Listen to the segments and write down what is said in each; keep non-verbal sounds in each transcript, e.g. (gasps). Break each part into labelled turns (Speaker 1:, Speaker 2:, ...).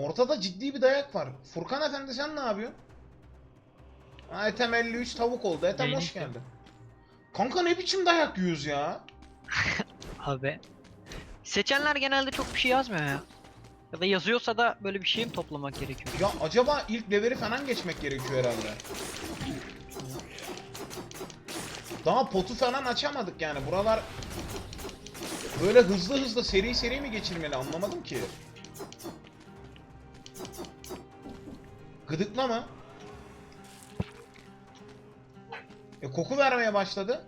Speaker 1: Ortada ciddi bir dayak var. Furkan Efendi sen ne yapıyorsun? Ha, Ethem 53 tavuk oldu. Ethem
Speaker 2: Neyini
Speaker 1: hoş geldin. Kanka ne biçim dayak yiyoruz ya? (laughs)
Speaker 2: Abi. Seçenler genelde çok bir şey yazmıyor ya. Ya da yazıyorsa da böyle bir şey mi toplamak gerekiyor?
Speaker 1: Ya acaba ilk leveli falan geçmek gerekiyor herhalde. Daha potu falan açamadık yani. Buralar böyle hızlı hızlı seri seri mi geçilmeli anlamadım ki. Gıdıkla mı? E koku vermeye başladı.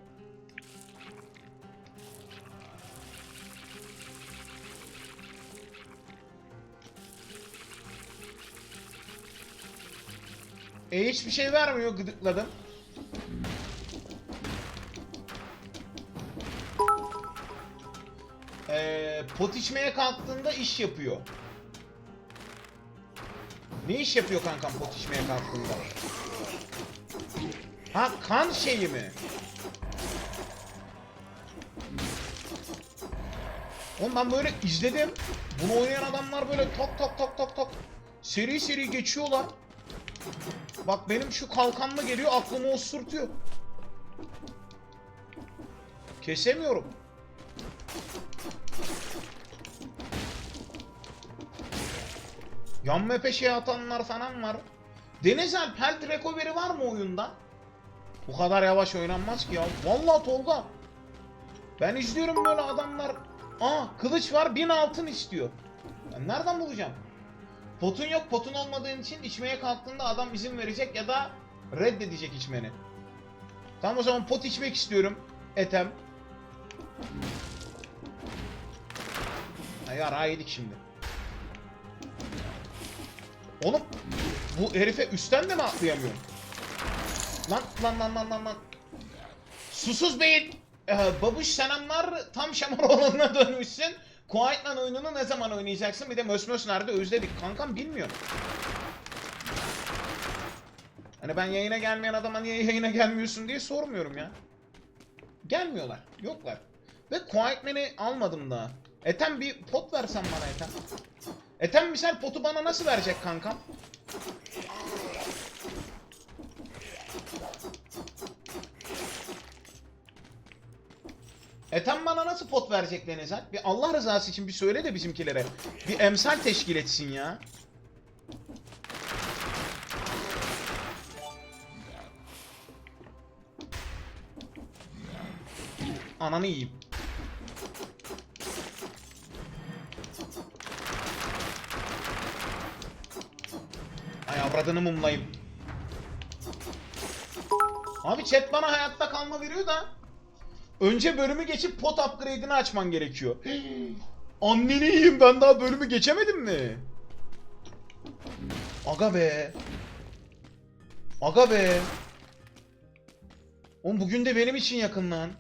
Speaker 1: E hiçbir şey vermiyor gıdıkladım. Ee, pot içmeye kalktığında iş yapıyor. Ne iş yapıyor kankam pot içmeye kalktığında? Ha kan şeyi mi? Oğlum ben böyle izledim. Bunu oynayan adamlar böyle tak tak tak tak tak seri seri geçiyorlar. Bak benim şu kalkanla geliyor aklımı osurtuyor. Kesemiyorum. Yan map'e şey atanlar falan var. Denizel Pelt Recovery var mı oyunda? Bu kadar yavaş oynanmaz ki ya. Vallahi Tolga. Ben izliyorum böyle adamlar. Aa kılıç var bin altın istiyor. Ben nereden bulacağım? Potun yok potun olmadığın için içmeye kalktığında adam izin verecek ya da reddedecek içmeni. Tamam o zaman pot içmek istiyorum. Etem. Ha yara yedik şimdi. Oğlum bu herife üstten de mi atlayamıyorum? Lan lan lan lan lan lan. Susuz beyin. Ee, babuş selamlar. Tam Şamaroğlu'na dönmüşsün. Quietland oyununu ne zaman oynayacaksın? Bir de Mösmös nerede özledik. Kankam bilmiyorum. Hani ben yayına gelmeyen adama niye yayına gelmiyorsun diye sormuyorum ya. Gelmiyorlar. Yoklar. Ve Quietman'i almadım daha. Ethem bir pot versen bana Ethem. Ethem misal potu bana nasıl verecek kankam? Ethem bana nasıl pot verecek Denizal? Bir Allah rızası için bir söyle de bizimkilere. Bir emsal teşkil etsin ya. Ananı yiyeyim. Ay avradını mumlayayım. Abi chat bana hayatta kalma veriyor da. Önce bölümü geçip pot upgrade'ini açman gerekiyor. (gasps) Anneni yiyeyim ben daha bölümü geçemedim mi? Aga be. Aga be. Oğlum bugün de benim için yakın lan.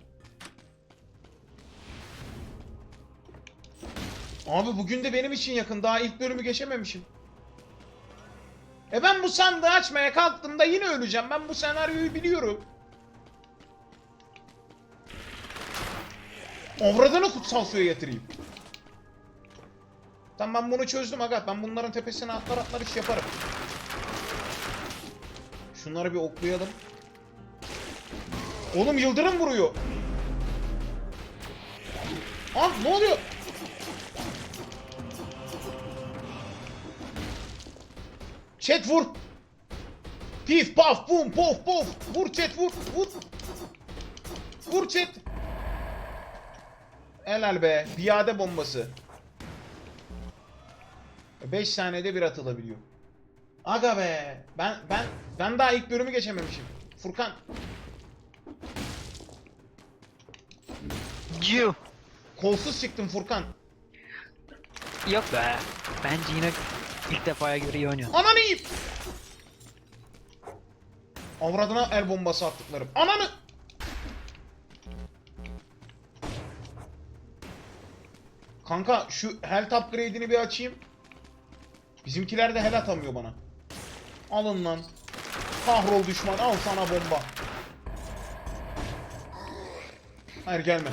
Speaker 1: Abi bugün de benim için yakın. Daha ilk bölümü geçememişim. E ben bu sandığı açmaya kalktığımda yine öleceğim. Ben bu senaryoyu biliyorum. Avradını kutsal suya getireyim. Tamam ben bunu çözdüm aga. Ben bunların tepesine atlar atlar iş yaparım. Şunları bir oklayalım. Oğlum yıldırım vuruyor. Ah ne oluyor? Chat vur. Pif paf bum pof pof. Vur chat vur vur. Vur chat. Helal be. Piyade bombası. 5 saniyede bir atılabiliyor. Aga be. Ben ben ben daha ilk bölümü geçememişim. Furkan
Speaker 2: Ciu.
Speaker 1: kolsuz çıktım Furkan.
Speaker 2: Yok be. Bence yine ilk defaya göre iyi oynuyor.
Speaker 1: Ananı. Avradına el bombası attıklarım. Ananı. Kanka şu health upgrade'ini bir açayım. Bizimkiler de hel atamıyor bana. Alın lan. Kahrol düşman al sana bomba. Hayır gelme.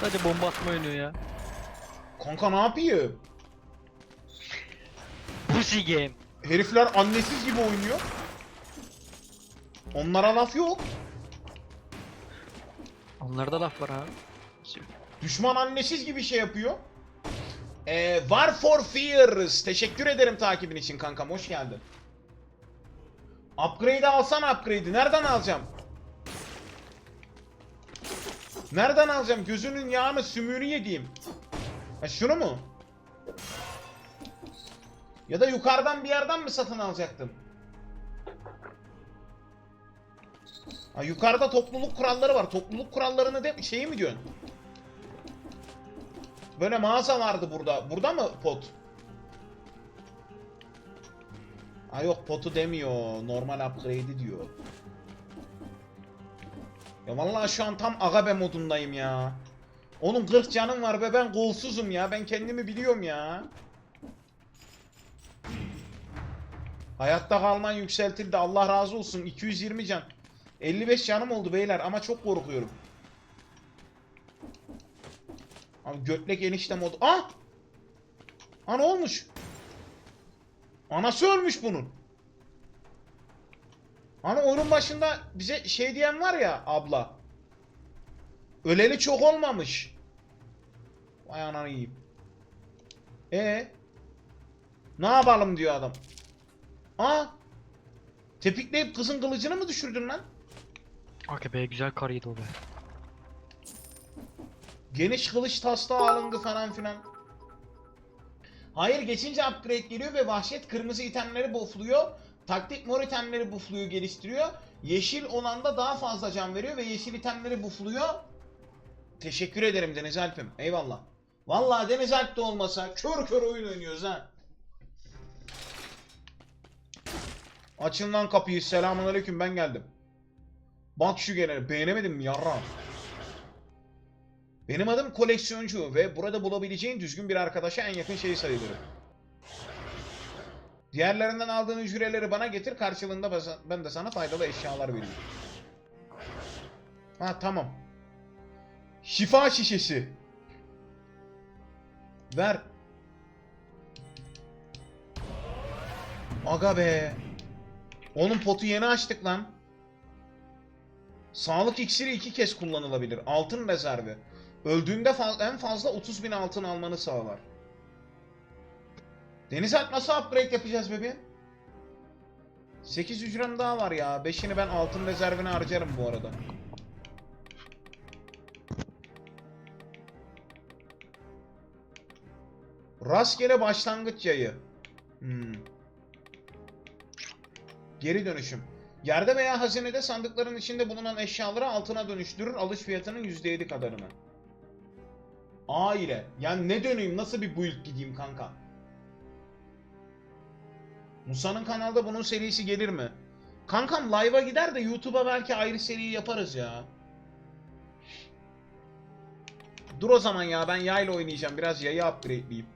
Speaker 2: Sadece bomba atma oynuyor ya.
Speaker 1: Kanka ne yapayım?
Speaker 2: Pussy game.
Speaker 1: Herifler annesiz gibi oynuyor. Onlara laf yok.
Speaker 2: Onlarda laf var abi.
Speaker 1: Düşman annesiz gibi şey yapıyor. Ee, War for Fears. Teşekkür ederim takibin için kankam. Hoş geldin. Upgrade'i alsana upgrade'i. Nereden alacağım? Nereden alacağım? Gözünün yağını sümüğünü yediğim. Ha şunu mu? Ya da yukarıdan bir yerden mi satın alacaktım? Ha yukarıda topluluk kuralları var. Topluluk kurallarını de şeyi mi diyorsun? Böyle mağaza vardı burada. Burada mı pot? Ha yok potu demiyor. Normal upgrade'i diyor. Ya vallahi şu an tam agabe modundayım ya. Onun 40 canım var ve ben golsuzum ya. Ben kendimi biliyorum ya. Hayatta kalman yükseltildi. Allah razı olsun. 220 can. 55 canım oldu beyler ama çok korkuyorum. Abi götlek enişte modu. Ah! Ana olmuş? Anası ölmüş bunun. Hani oyunun başında bize şey diyen var ya abla. Öleli çok olmamış. Vay ananı yiyeyim. E Ne yapalım diyor adam. Aa! Tepikleyip kızın kılıcını mı düşürdün lan?
Speaker 2: Be güzel karıydı o be.
Speaker 1: Geniş kılıç taslağı alındı falan filan. Hayır geçince upgrade geliyor ve vahşet kırmızı itemleri buffluyor. Taktik mor itemleri buffluyor geliştiriyor. Yeşil olan da daha fazla can veriyor ve yeşil itemleri buffluyor. Teşekkür ederim Deniz Alp'im. Eyvallah. Vallahi Deniz Alp de olmasa kör kör oyun oynuyoruz ha. Açın lan kapıyı. Selamun aleyküm ben geldim. Bak şu genel. Beğenemedim mi yarram? Benim adım koleksiyoncu ve burada bulabileceğin düzgün bir arkadaşa en yakın şey sayılırım. Diğerlerinden aldığın ücreleri bana getir karşılığında ben de sana faydalı eşyalar veririm. Ha tamam. Şifa şişesi. Ver. Aga be. Onun potu yeni açtık lan. Sağlık iksiri iki kez kullanılabilir. Altın rezervi. Öldüğünde fa- en fazla 30 bin altın almanı sağlar. Deniz Alp nasıl upgrade yapacağız bebeğim? 8 hücrem daha var ya. 5'ini ben altın rezervine harcarım bu arada. Rastgele başlangıç yayı. Hmm. Geri dönüşüm. Yerde veya hazinede sandıkların içinde bulunan eşyaları altına dönüştürür alış fiyatının %7 kadarını. A ile. Yani ne döneyim nasıl bir build gideyim kanka? Musa'nın kanalda bunun serisi gelir mi? Kankam live'a gider de YouTube'a belki ayrı seri yaparız ya. Dur o zaman ya ben yayla oynayacağım. Biraz yayı upgradeleyeyim.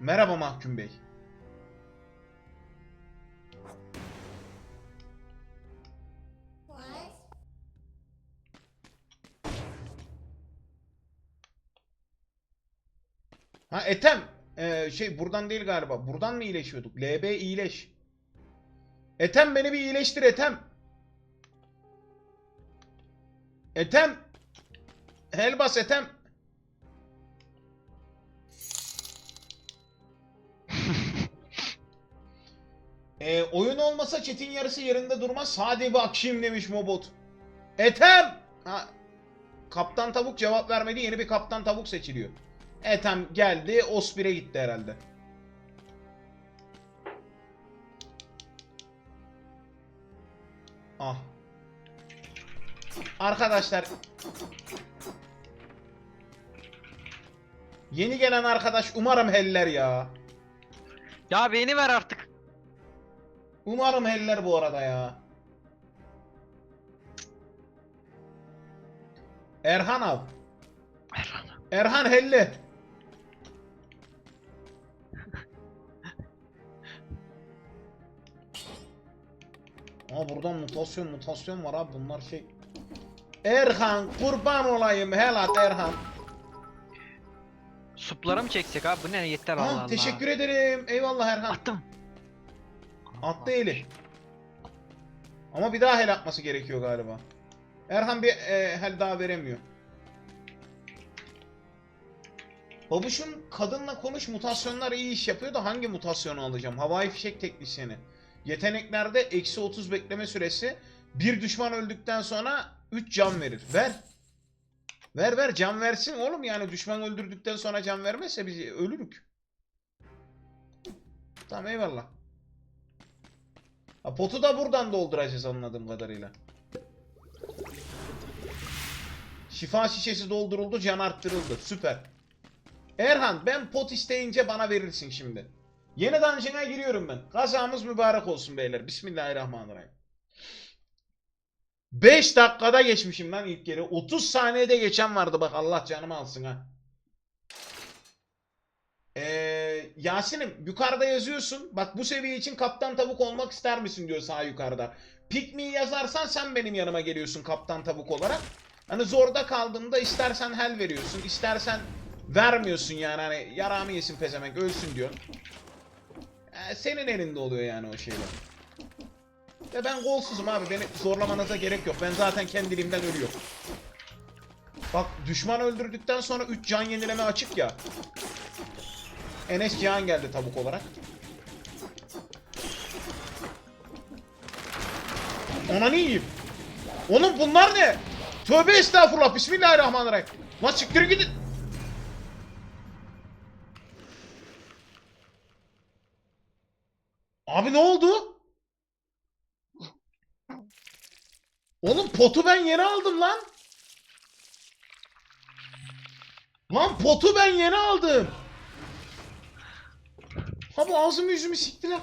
Speaker 1: Merhaba Mahkum Bey. Ha Etem. Ee, şey buradan değil galiba. Buradan mı iyileşiyorduk? LB iyileş. Etem beni bir iyileştir Etem. Etem. Helbas Etem. Ee, (laughs) oyun olmasa chat'in yarısı yerinde durmaz. Hadi bak şimdi demiş Mobot. Etem. Ha, kaptan tavuk cevap vermedi. Yeni bir kaptan tavuk seçiliyor. Etem geldi. Ospir'e gitti herhalde. Ah. Arkadaşlar. Yeni gelen arkadaş umarım heller ya.
Speaker 2: Ya beni ver artık.
Speaker 1: Umarım heller bu arada ya. Erhan av. Erhan Helle. Aa buradan mutasyon mutasyon var abi bunlar şey. Erhan kurban olayım helat Erhan.
Speaker 2: suplara mı çeksek abi? Bu ne yeter Allah Allah.
Speaker 1: teşekkür ederim. Eyvallah Erhan.
Speaker 2: Attım.
Speaker 1: Attı eli. Ama bir daha hel atması gerekiyor galiba. Erhan bir e, hel daha veremiyor. Babuş'un kadınla konuş mutasyonlar iyi iş yapıyor da hangi mutasyonu alacağım? Havai fişek teknisyeni. Yeteneklerde eksi 30 bekleme süresi. Bir düşman öldükten sonra 3 can verir. Ver. Ver ver can versin oğlum yani düşman öldürdükten sonra can vermezse biz ölürük. Tamam eyvallah. Ha, potu da buradan dolduracağız anladığım kadarıyla. Şifa şişesi dolduruldu, can arttırıldı. Süper. Erhan ben pot isteyince bana verirsin şimdi. Yeni dungeon'a giriyorum ben. Kazamız mübarek olsun beyler. Bismillahirrahmanirrahim. 5 dakikada geçmişim lan ilk kere. 30 saniyede geçen vardı bak Allah canımı alsın ha. Ee, Yasin'im yukarıda yazıyorsun. Bak bu seviye için kaptan tavuk olmak ister misin diyor sağ yukarıda. Pick me yazarsan sen benim yanıma geliyorsun kaptan tavuk olarak. Hani zorda kaldığında istersen hel veriyorsun. istersen vermiyorsun yani hani yaramı yesin pezemek ölsün diyor. Senin elinde oluyor yani o şeyler. Ve ben golsuzum abi beni zorlamanıza gerek yok. Ben zaten kendiliğimden ölüyorum. Bak düşman öldürdükten sonra 3 can yenileme açık ya. Enes Cihan geldi tavuk olarak. Ona ne yiyeyim? Oğlum bunlar ne? Tövbe estağfurullah. Bismillahirrahmanirrahim. Lan siktir gidin. Abi ne oldu? Oğlum potu ben yeni aldım lan. Lan potu ben yeni aldım. Ha bu ağzımı yüzümü siktiler.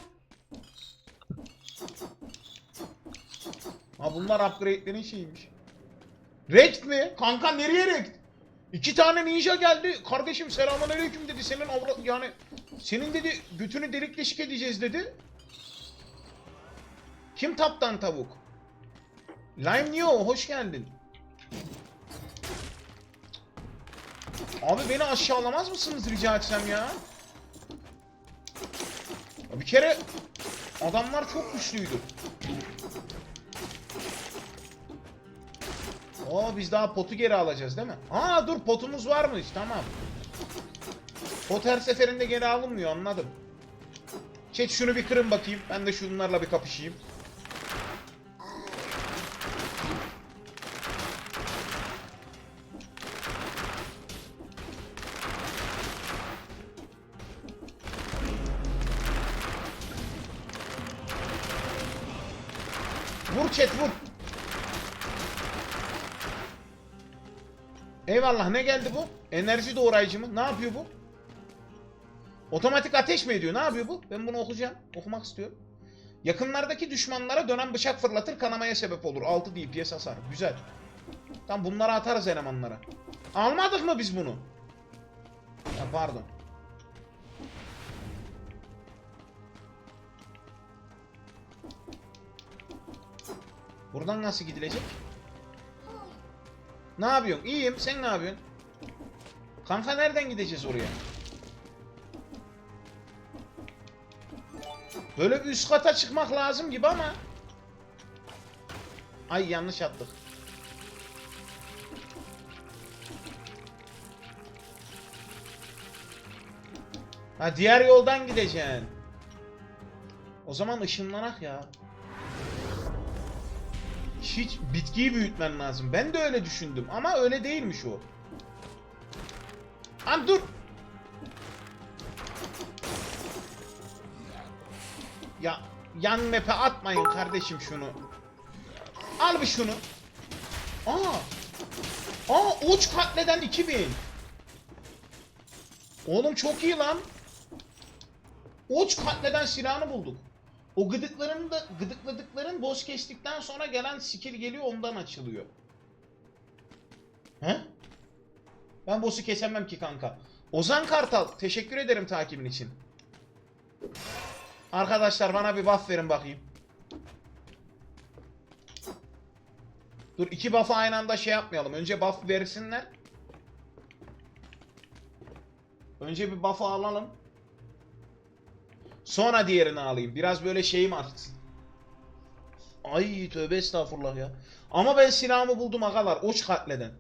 Speaker 1: Ha bunlar upgrade'lerin şeyiymiş. Rekt mi? Kanka nereye rekt? İki tane ninja geldi. Kardeşim selamünaleyküm dedi. Senin avra yani senin dedi götünü delik deşik edeceğiz dedi. Kim taptan tavuk? Lime Neo hoş geldin. Abi beni aşağılamaz mısınız rica etsem ya? Bir kere adamlar çok güçlüydü. Oo biz daha potu geri alacağız değil mi? Aa dur potumuz varmış tamam. Pot her seferinde geri alınmıyor anladım. Chat şunu bir kırın bakayım. Ben de şunlarla bir kapışayım. Ne geldi bu? Enerji doğrayıcı mı? Ne yapıyor bu? Otomatik ateş mi ediyor? Ne yapıyor bu? Ben bunu okuyacağım. Okumak istiyorum. Yakınlardaki düşmanlara dönen bıçak fırlatır kanamaya sebep olur. 6 DPS hasar. Güzel. Tamam bunları atarız elemanlara. Almadık mı biz bunu? Ya pardon. Buradan nasıl gidilecek? Ne yapıyorsun? İyiyim. Sen ne yapıyorsun? Kanka nereden gideceğiz oraya? Böyle bir üst kata çıkmak lazım gibi ama. Ay yanlış attık. Ha diğer yoldan gideceksin. O zaman ışınlanak ya. Hiç bitkiyi büyütmen lazım. Ben de öyle düşündüm ama öyle değilmiş o. Lan dur. Ya yan map'e atmayın kardeşim şunu. Al bir şunu. Aa. Aa uç katleden 2000. Oğlum çok iyi lan. Uç katleden silahını bulduk. O gıdıkların da gıdıkladıkların boss kestikten sonra gelen skill geliyor ondan açılıyor. He? Ben boss'u kesemem ki kanka. Ozan Kartal teşekkür ederim takibin için. Arkadaşlar bana bir buff verin bakayım. Dur iki buff'ı aynı anda şey yapmayalım. Önce buff versinler. Önce bir buff'ı alalım. Sonra diğerini alayım. Biraz böyle şeyim artsın. Ay tövbe estağfurullah ya. Ama ben silahımı buldum agalar. Oç katleden.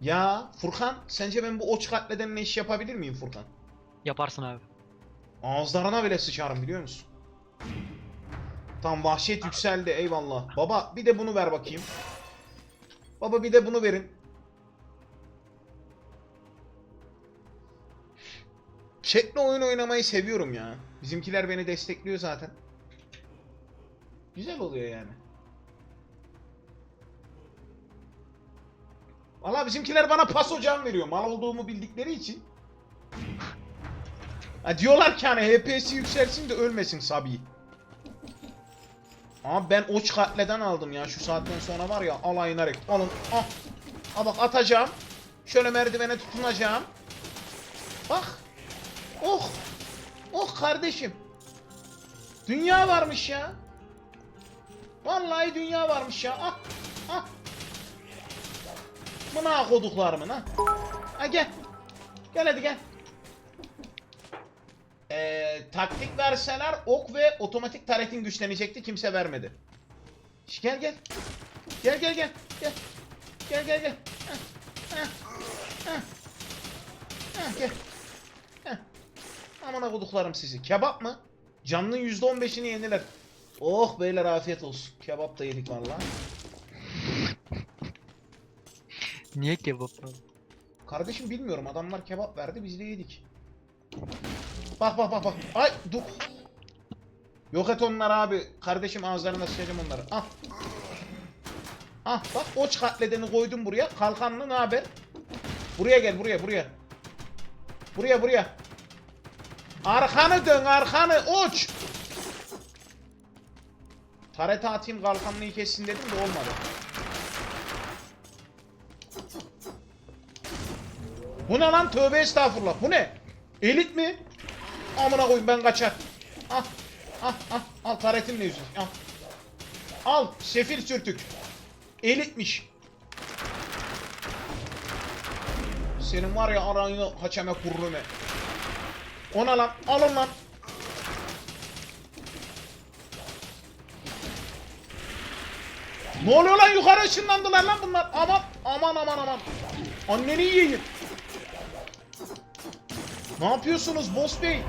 Speaker 1: Ya Furkan sence ben bu oç katledenle iş yapabilir miyim Furkan?
Speaker 2: Yaparsın abi.
Speaker 1: Ağızlarına bile sıçarım biliyor musun? Tam vahşet yükseldi eyvallah. Baba bir de bunu ver bakayım. Baba bir de bunu verin. Chat'le oyun oynamayı seviyorum ya. Bizimkiler beni destekliyor zaten. Güzel oluyor yani. Valla bizimkiler bana paso can veriyor. Mal olduğumu bildikleri için. Ha diyorlar ki hani HP'si yükselsin de ölmesin Sabi. Ama ben oç katleden aldım ya şu saatten sonra var ya alayına rek. Alın ah. Ha bak atacağım. Şöyle merdivene tutunacağım. Bak. Oh. Oh kardeşim. Dünya varmış ya. Vallahi dünya varmış ya. Ah. Ah. Buna koduklarımın ha. Ha gel. Gel hadi gel. Ee, taktik verseler ok ve otomatik taretin güçlenecekti. Kimse vermedi. Şş, gel gel. Gel gel gel. Gel. Gel gel gel. Heh, heh, heh. Heh, gel. Heh. Koduklarım sizi. Kebap mı? Canlının %15'ini yeniler. Oh beyler afiyet olsun. Kebap da yedik vallahi.
Speaker 2: Niye kebap abi?
Speaker 1: Kardeşim bilmiyorum adamlar kebap verdi biz de yedik. Bak bak bak bak. Ay dur. Yok et onları abi. Kardeşim ağızlarına sıçacağım onları. Ah. Ah bak oç katledeni koydum buraya. Kalkanlı ne haber? Buraya gel buraya buraya. Buraya buraya. Arkanı dön arkanı oç. Tarete atayım kalkanlıyı kessin dedim de olmadı. Bu ne lan tövbe estağfurullah bu ne? Elit mi? Amına koyayım ben kaçar. Ah ah ah al taretinle yüzün al. Al sefil sürtük. Elitmiş. Senin var ya arayını haçeme kurrume. Ona lan alın lan. Ne oluyor lan yukarı ışınlandılar lan bunlar. Aman aman aman aman. Anneni yiyeyim. Ne yapıyorsunuz boss bey?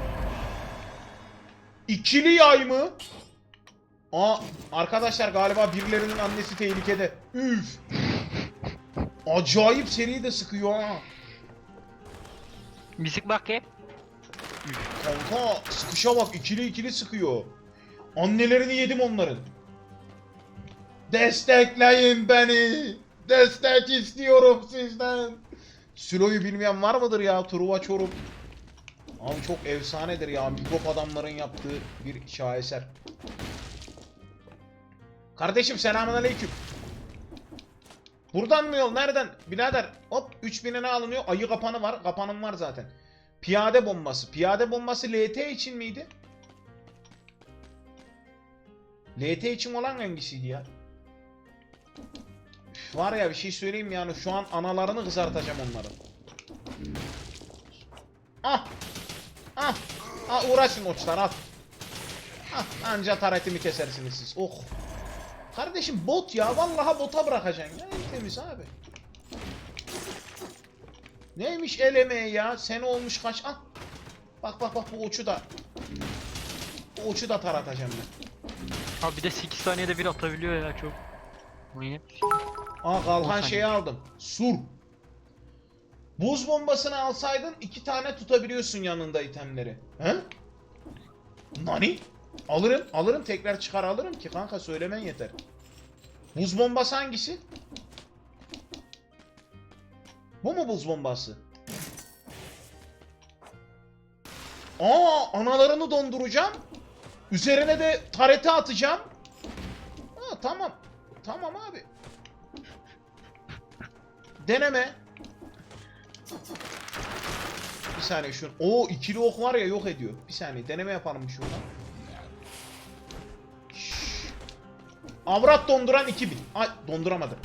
Speaker 1: İkili yay mı? Aa arkadaşlar galiba birilerinin annesi tehlikede. Üf. Acayip seri de sıkıyor ha.
Speaker 2: Müzik bak hep.
Speaker 1: Kanka sıkışa bak ikili ikili sıkıyor. Annelerini yedim onların. Destekleyin beni. Destek istiyorum sizden. Sülo'yu bilmeyen var mıdır ya? Truva Çorup. Abi çok efsanedir ya. Mikrop adamların yaptığı bir şaheser. Kardeşim selamünaleyküm. Buradan mı yol? Nereden? Birader hop 3000'ine alınıyor. Ayı kapanı var. Kapanım var zaten. Piyade bombası. Piyade bombası LT için miydi? LT için olan hangisiydi ya? Var ya bir şey söyleyeyim yani şu an analarını kızartacağım onların. Ah! Ah! Ah uğraşın oçlar al. Ah anca taretimi kesersiniz siz. Oh. Kardeşim bot ya vallahi bota bırakacaksın ya temiz abi. Neymiş el emeği ya? Sene olmuş kaç? Al. Bak bak bak bu uçu da. Bu uçu da taratacağım ben.
Speaker 2: Abi bir de 8 saniyede bir atabiliyor ya çok. Manyak.
Speaker 1: Aa kalkan şeyi aldım. Sur. Buz bombasını alsaydın iki tane tutabiliyorsun yanında itemleri. He? Nani? Alırım, alırım tekrar çıkar alırım ki kanka söylemen yeter. Buz bombası hangisi? Bu mu buz bombası? Aa analarını donduracağım. Üzerine de tarete atacağım. Aa tamam. Tamam abi. Deneme. Bir saniye şunu. Oo ikili ok var ya yok ediyor. Bir saniye deneme yapalım şuradan. Şşş. Avrat donduran 2000. Ay donduramadı.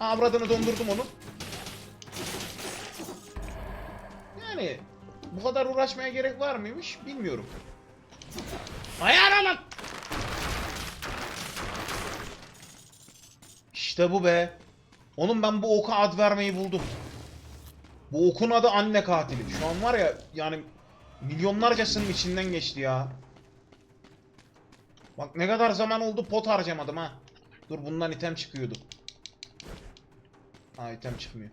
Speaker 1: Avradını dondurdum onu. Yani bu kadar uğraşmaya gerek var mıymış bilmiyorum. Ayağına lan! İşte bu be. Oğlum ben bu oka ad vermeyi buldum. Bu okun adı anne katili. Şu an var ya yani milyonlarcasının içinden geçti ya. Bak ne kadar zaman oldu pot harcamadım ha. Dur bundan item çıkıyordu. Ha item çıkmıyor.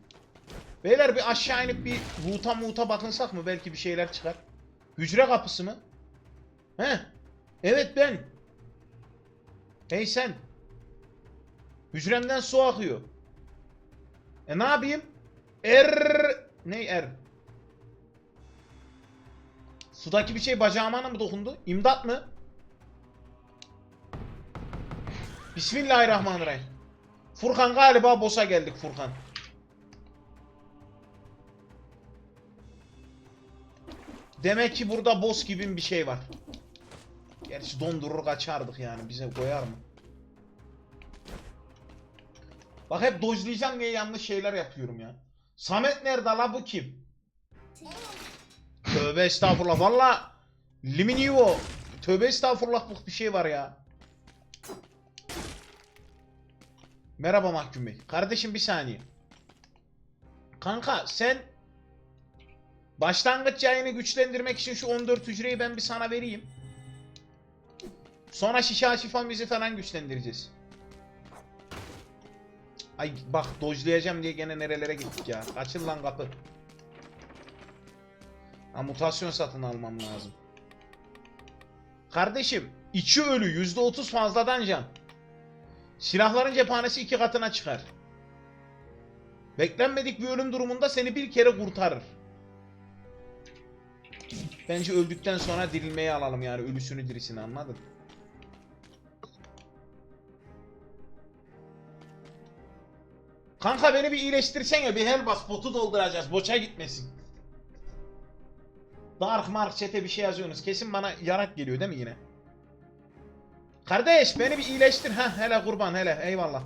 Speaker 1: Beyler bir aşağı inip bir loot'a muta bakınsak mı? Belki bir şeyler çıkar. Hücre kapısı mı? He? Evet ben. Hey sen. Hücremden su akıyor. E ne yapayım? Er... Ne er? Sudaki bir şey bacağıma mı dokundu? İmdat mı? Bismillahirrahmanirrahim. Furkan galiba boss'a geldik Furkan. Demek ki burada boss gibi bir şey var. Gerçi dondurur kaçardık yani bize koyar mı? Bak hep dojlayacağım diye yanlış şeyler yapıyorum ya. Samet nerede la bu kim? Tövbe estağfurullah valla Liminivo Tövbe estağfurullahlık bir şey var ya. Merhaba Mahkum Bey. Kardeşim bir saniye. Kanka sen başlangıç yayını güçlendirmek için şu 14 hücreyi ben bir sana vereyim. Sonra şişa şifamızı falan güçlendireceğiz. Ay bak dojlayacağım diye gene nerelere gittik ya. Açıl lan kapı. Ha mutasyon satın almam lazım. Kardeşim içi ölü %30 fazladan can. Silahların cephanesi iki katına çıkar. Beklenmedik bir ölüm durumunda seni bir kere kurtarır. Bence öldükten sonra dirilmeyi alalım yani ölüsünü dirisini anladın? Kanka beni bir iyileştirsene bir hel bas potu dolduracağız boça gitmesin. Dark Mark chat'e bir şey yazıyorsunuz kesin bana yarak geliyor değil mi yine? Kardeş beni bir iyileştir ha hele kurban hele eyvallah.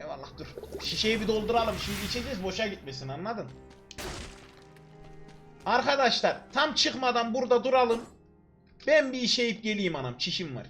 Speaker 1: Eyvallah dur. Şişeyi bir dolduralım şimdi içeceğiz boşa gitmesin anladın? Arkadaşlar tam çıkmadan burada duralım. Ben bir işeyip geleyim anam çişim var.